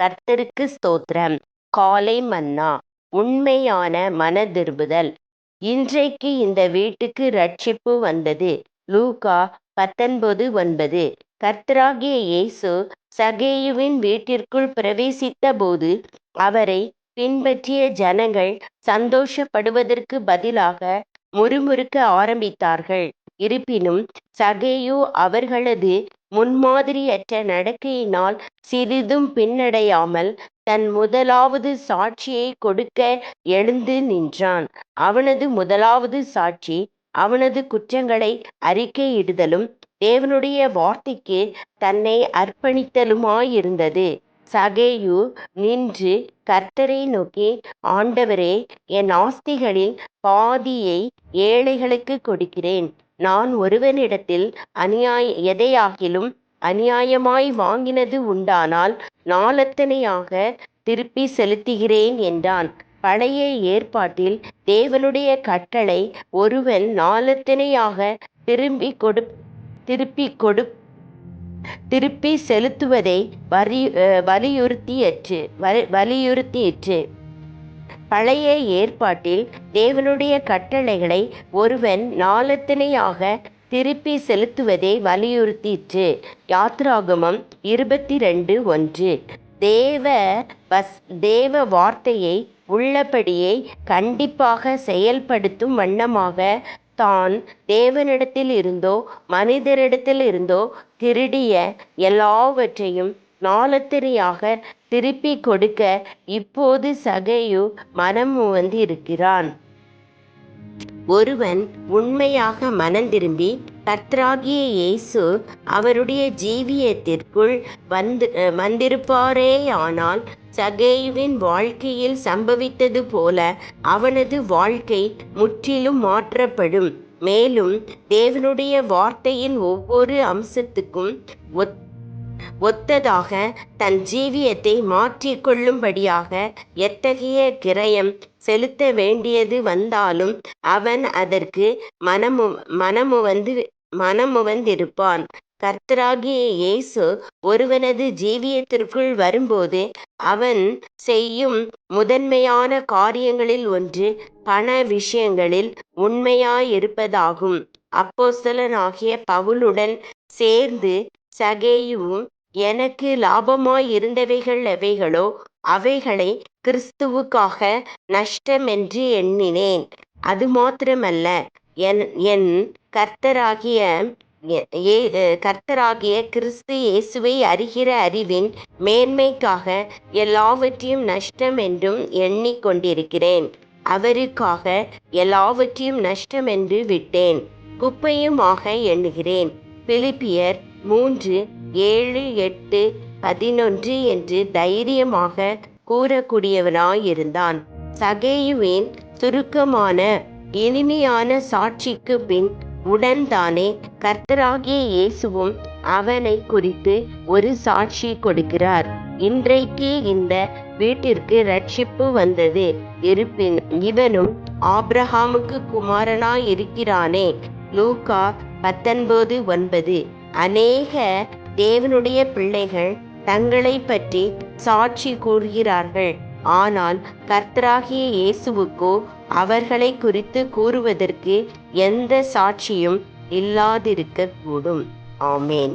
கர்த்தருக்கு ஸ்தோத்திரம். காலை மன்னா உண்மையான மனதிரும்புதல். இன்றைக்கு இந்த வீட்டுக்கு ரட்சிப்பு வந்தது. லூகா பத்தொன்பது ஒன்பது. கர்த்தராகிய இயேசு சகேயுவின் வீட்டிற்குள் பிரவேசித்த போது அவரை பின்பற்றிய ஜனங்கள் சந்தோஷப்படுவதற்கு பதிலாக முறுமுறுக்க ஆரம்பித்தார்கள். இருப்பினும் சகேயு அவர்களது முன்மாதிரியற்ற நடக்கையினால் சிறிதும் பின்னடையாமல் தன் முதலாவது சாட்சியை கொடுக்க எழுந்து நின்றான். அவனது முதலாவது சாட்சி அவனது குற்றங்களை அறிக்கையிடுதலும் தேவனுடைய வார்த்தைக்கு தன்னை அர்ப்பணித்தலுமாயிருந்தது. சகேயு நின்று கர்த்தரை நோக்கி ஆண்டவரே என் ஆஸ்திகளில் பாதியை ஏழைகளுக்கு கொடுக்கிறேன். நான் ஒருவனிடத்தில் அநியாய எதையாகிலும் அநியாயமாய் வாங்கினது உண்டானால் நாளத்தனையாக திருப்பி செலுத்துகிறேன் என்றான். பழைய ஏற்பாட்டில் தேவனுடைய கட்டளை ஒருவன் நாளத்தனையாக திரும்பி கொடு திருப்பி கொடு திருப்பி செலுத்துவதை வரி வலியுறுத்தியற்று வலியுறுத்தியிற்று. பழைய ஏற்பாட்டில் தேவனுடைய கட்டளைகளை ஒருவன் நாளத்தனையாக திருப்பி செலுத்துவதை வலியுறுத்திற்று. யாத்ராகமம் இருபத்தி ரெண்டு ஒன்று. தேவ வஸ் தேவ வார்த்தையை உள்ளபடியே கண்டிப்பாக செயல்படுத்தும் வண்ணமாக தான் தேவனிடத்தில் இருந்தோ மனிதரிடத்தில் இருந்தோ திருடிய எல்லாவற்றையும் நாளத்திரையாக திருப்பி கொடுக்க இப்போது சகையு மனம் வந்திருக்கிறான் ஒருவன் உண்மையாக மனந்திரும்பி கர்த்தராகிய இயேசு அவருடைய ஜீவியத்திற்குள் வந்து வந்திருப்பாரேயானால் சகேயுவின் வாழ்க்கையில் சம்பவித்தது போல அவனது வாழ்க்கை முற்றிலும் மாற்றப்படும். மேலும் தேவனுடைய வார்த்தையின் ஒவ்வொரு அம்சத்துக்கும் ஒத் ஒத்ததாக தன் ஜீவியத்தை மாற்றிக்கொள்ளும்படியாக எத்தகைய கிரயம் செலுத்த வேண்டியது வந்தாலும் அவன் அதற்கு மனமு வந்து மனமுவந்திருப்பான். கர்த்தராகிய இயேசு ஒருவனது ஜீவியத்திற்குள் வரும்போது அவன் செய்யும் முதன்மையான காரியங்களில் ஒன்று பண விஷயங்களில் உண்மையாயிருப்பதாகும். அப்போஸ்தலனாகிய பவுலுடன் சேர்ந்து சகேயுவும் எனக்கு லாபமாயிருந்தவைகள் எவைகளோ அவைகளை கிறிஸ்துவுக்காக நஷ்டமென்று எண்ணினேன். அது மாத்திரமல்ல என் என் கர்த்தராகிய ஏ கர்த்தராகிய கிறிஸ்து இயேசுவை அறிகிற அறிவின் மேன்மைக்காக எல்லாவற்றையும் நஷ்டம் என்றும் எண்ணிக்கொண்டிருக்கிறேன். அவருக்காக எல்லாவற்றையும் நஷ்டம் என்று விட்டேன். குப்பையுமாக எண்ணுகிறேன். பிலிப்பியர் மூன்று ஏழு எட்டு பதினொன்று என்று தைரியமாக கூறக்கூடியவனாயிருந்தான். சகேயுவின் சுருக்கமான இனிமையான சாட்சிக்கு பின் உடன்தானே கர்த்தராகிய இயேசுவும் அவனை குறித்து ஒரு சாட்சி கொடுக்கிறார். இன்றைக்கு இந்த வீட்டிற்கு ரட்சிப்பு வந்தது. இருப்பின் இவனும் ஆப்ரஹாமுக்கு குமாரனாய் இருக்கிறானே லூகா பத்தொன்பது ஒன்பது. அநேக தேவனுடைய பிள்ளைகள் தங்களை பற்றி சாட்சி கூறுகிறார்கள். ஆனால் கர்த்தராகிய இயேசுவுக்கோ அவர்களை குறித்து கூறுவதற்கு எந்த சாட்சியும் இல்லாதிருக்கக்கூடும். ஆமேன்.